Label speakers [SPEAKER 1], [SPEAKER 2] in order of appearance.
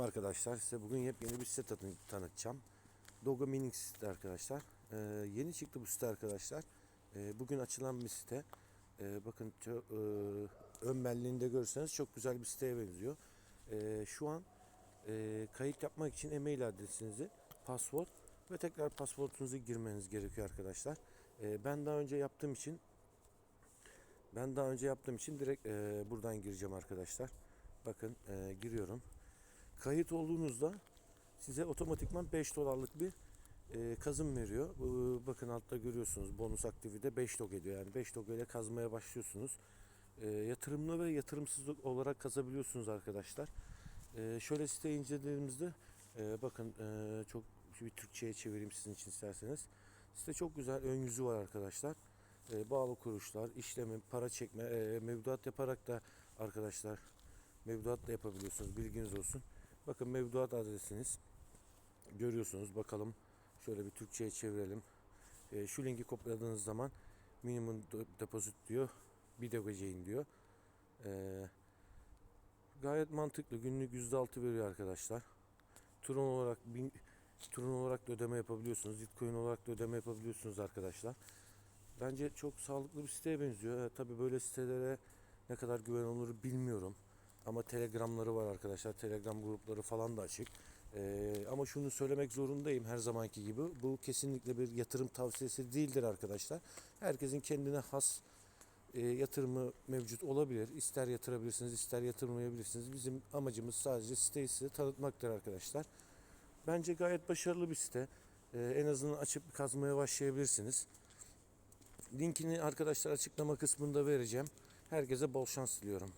[SPEAKER 1] arkadaşlar. Size bugün yepyeni bir site tanı- tanıtacağım. Dogo Mining site arkadaşlar. Ee, yeni çıktı bu site arkadaşlar. Ee, bugün açılan bir site. Ee, bakın e, ön belleğinde görürseniz çok güzel bir siteye benziyor. Ee, şu an e, kayıt yapmak için e-mail adresinizi, password ve tekrar password'unuzu girmeniz gerekiyor arkadaşlar. Ee, ben daha önce yaptığım için ben daha önce yaptığım için direkt e, buradan gireceğim arkadaşlar. Bakın e, giriyorum. Kayıt olduğunuzda size otomatikman 5 dolarlık bir e, kazım veriyor. Bakın altta görüyorsunuz bonus aktivite 5 dog ediyor. Yani 5 dog ile kazmaya başlıyorsunuz. E, yatırımlı ve yatırımsız olarak kazabiliyorsunuz arkadaşlar. E, şöyle site incelediğimizde e, bakın e, çok bir Türkçe'ye çevireyim sizin için isterseniz. Site çok güzel ön yüzü var arkadaşlar. Bağlı kuruluşlar, işlemi, para çekme, mevduat yaparak da arkadaşlar mevduat da yapabiliyorsunuz. Bilginiz olsun. Bakın mevduat adresiniz. Görüyorsunuz. Bakalım şöyle bir Türkçe'ye çevirelim. E, şu linki kopyaladığınız zaman minimum de- depozit diyor. Bir de ödeyeceğin diyor. E, gayet mantıklı. Günlük %6 veriyor arkadaşlar. Tron olarak bin, Tron olarak da ödeme yapabiliyorsunuz. Bitcoin olarak da ödeme yapabiliyorsunuz arkadaşlar. Bence çok sağlıklı bir siteye benziyor. Tabi böyle sitelere ne kadar güven olur bilmiyorum. Ama telegramları var arkadaşlar. Telegram grupları falan da açık. Ee, ama şunu söylemek zorundayım her zamanki gibi. Bu kesinlikle bir yatırım tavsiyesi değildir arkadaşlar. Herkesin kendine has e, yatırımı mevcut olabilir. İster yatırabilirsiniz, ister yatırmayabilirsiniz. Bizim amacımız sadece siteyi size tanıtmaktır arkadaşlar. Bence gayet başarılı bir site. Ee, en azından açıp kazmaya başlayabilirsiniz. Linkini arkadaşlar açıklama kısmında vereceğim. Herkese bol şans diliyorum.